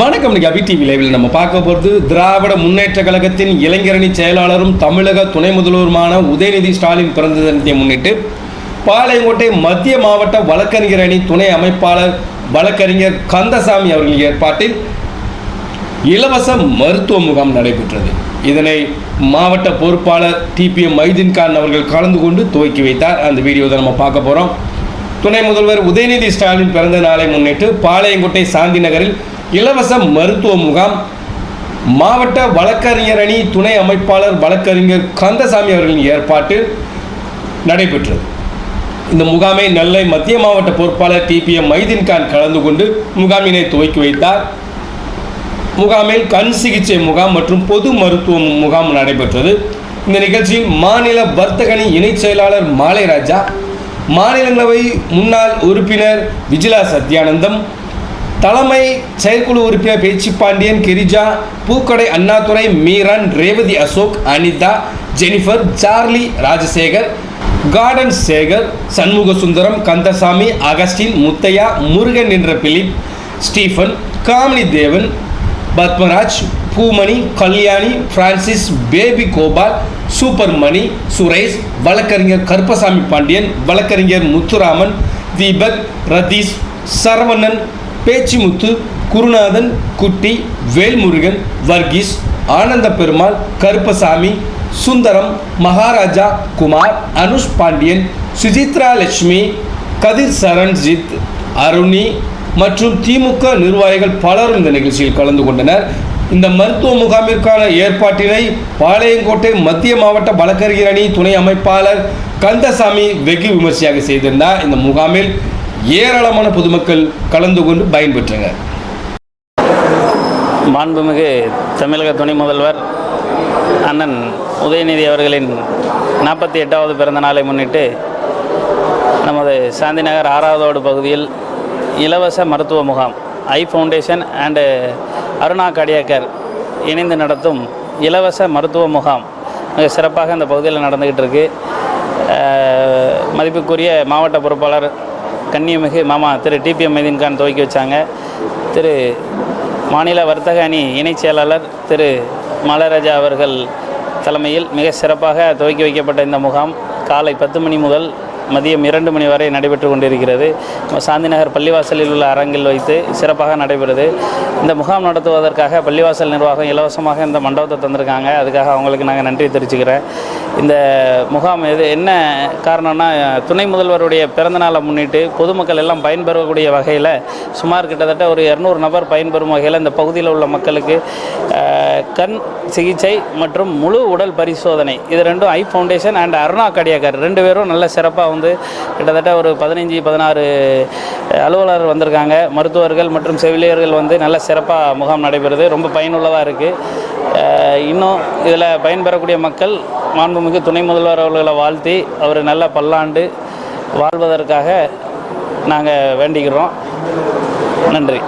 வணக்கம் அபி டிவி லைவில் நம்ம பார்க்க போகிறது திராவிட முன்னேற்ற கழகத்தின் இளைஞரணி செயலாளரும் தமிழக துணை முதல்வருமான உதயநிதி ஸ்டாலின் பிறந்த தினத்தை முன்னிட்டு பாளையங்கோட்டை மத்திய மாவட்ட வழக்கறிஞர் அணி துணை அமைப்பாளர் வழக்கறிஞர் கந்தசாமி அவர்கள் ஏற்பாட்டில் இலவச மருத்துவ முகாம் நடைபெற்றது. இதனை மாவட்ட பொறுப்பாளர் டிபிஎம் மைதீன்கான் அவர்கள் கலந்து கொண்டு துவக்கி வைத்தார். அந்த வீடியோவை நம்ம பார்க்க போகிறோம் துணை முதல்வர் உதயநிதி ஸ்டாலின் பிறந்த நாளை முன்னிட்டு பாளையங்கோட்டை சாந்தி நகரில் இலவச மருத்துவ முகாம். மாவட்ட வழக்கறிஞர் அணி துணை அமைப்பாளர் வழக்கறிஞர் கந்தசாமி அவர்களின் ஏற்பாட்டில் நடைபெற்றது. இந்த முகாமை நெல்லை மத்திய மாவட்ட பொறுப்பாளர் டிபிஎம் மைதீன்கான் கலந்து கொண்டு முகாமினை துவக்கி வைத்தார். முகாமில் கண் சிகிச்சை முகாம் மற்றும் பொது மருத்துவ முகாம் நடைபெற்றது. இந்த நிகழ்ச்சியில் மாநில வர்த்தகணி இணைச் செயலாளர் மாலை ராஜா மாநிலங்களவை முன்னாள் உறுப்பினர் விஜிலா சத்யானந்தம் தலைமை செயற்குழு உறுப்பினர் பேச்சு பாண்டியன் கிரிஜா பூக்கடை Annadurai Meeran Revathi Ashok Anitha Jennifer Charlie Rajasekar garden Sekar Shanmuga Sundaram Kandasamy Augustine Muthaiah Murugan என்ற Philip Stephen Kamini Devan Padmaraj Poomani Kalyani Francis Baby Gopal super Mani Suresh வழக்கறிஞர் கருப்பசாமி பாண்டியன் வழக்கறிஞர் முத்துராமன் தீபக் ரதீஷ் சரவணன் பேச்சிமுத்து குருநாதன் குட்டி வேல்முருகன் வர்கீஸ் ஆனந்த பெருமாள் கருப்பசாமி சுந்தரம் மகாராஜா குமார் அனுஷ் பாண்டியன் சுஜித்ரா லட்சுமி கதிர் சரண்ஜித் அருணி மற்றும் திமுக நிர்வாகிகள் பலரும் இந்த நிகழ்ச்சியில் கலந்து கொண்டனர். இந்த மருத்துவ முகாமிற்கான ஏற்பாட்டினை பாளையங்கோட்டை மத்திய மாவட்ட வழக்கறிஞர் அணி துணை அமைப்பாளர் கந்தசாமி வெகு விமர்சையாக செய்திருந்தார். இந்த முகாமில் ஏராளமான பொதுமக்கள் கலந்து கொண்டு பயன்பெற்றனர் மாண்புமிகு தமிழக துணை முதல்வர் அண்ணன் உதயநிதி அவர்களின் நாற்பத்தி எட்டாவது பிறந்த நாளை முன்னிட்டு நமது சாந்திநகர் ஆறாவதோடு பகுதியில் இலவச மருத்துவ முகாம் eye foundation and Aruna Kadiyakkar இணைந்து நடத்தும் இலவச மருத்துவ முகாம் மிக சிறப்பாக இந்த பகுதியில் நடந்துக்கிட்டு இருக்கு. மதிப்புக்குரிய மாவட்ட பொறுப்பாளர் கன்னியமிகு மாமா திரு டிபிஎம் மைதீன்கான் துவக்கி வச்சாங்க. திரு மாநில வர்த்தக அணி இணைச் செயலாளர் திரு மலராஜா அவர்கள் தலைமையில் மிக சிறப்பாக துவக்கி வைக்கப்பட்ட இந்த முகாம். காலை பத்து மணி முதல் மதியம் இரண்டு மணி வரை நடைபெற்று கொண்டிருக்கிறது. சாந்திநகர் பள்ளிவாசலில் உள்ள அரங்கில் வைத்து சிறப்பாக நடைபெறுது. இந்த முகாம் நடத்துவதற்காக பள்ளிவாசல் நிர்வாகம் இலவசமாக இந்த மண்டபத்தை தந்திருக்காங்க. அதுக்காக அவங்களுக்கு நாங்கள் நன்றி தெரிவிச்சுக்கிறேன். இந்த முகாம் எது என்ன காரணம்னா துணை முதல்வருடைய பிறந்தநாளை முன்னிட்டு பொதுமக்கள் எல்லாம் பயன்பெறக்கூடிய வகையில் சுமார் கிட்டத்தட்ட ஒரு இரநூறு நபர் பயன்பெறும் வகையில் இந்த பகுதியில் உள்ள மக்களுக்கு கண் சிகிச்சை மற்றும் முழு உடல் பரிசோதனை. இது ரெண்டும் eye foundation and Aruna Kadiyakkar ரெண்டு பேரும் நல்ல சிறப்பாக வந்து கிட்டத்தட்ட ஒரு பதினஞ்சு பதினாறு அலுவலர் வந்திருக்காங்க. மருத்துவர்கள் மற்றும் செவிலியர்கள் வந்து நல்ல சிறப்பாக முகாம் நடைபெறுது. ரொம்ப பயனுள்ளதாக இருக்குது இன்னும் இதில் பயன்பெறக்கூடிய மக்கள் மாண்புமிகு துணை முதல்வர் அவர்களை வாழ்த்தி அவர் நல்ல பல்லாண்டு வாழ்வதற்காக நாங்கள் வேண்டிக்கிறோம். நன்றி.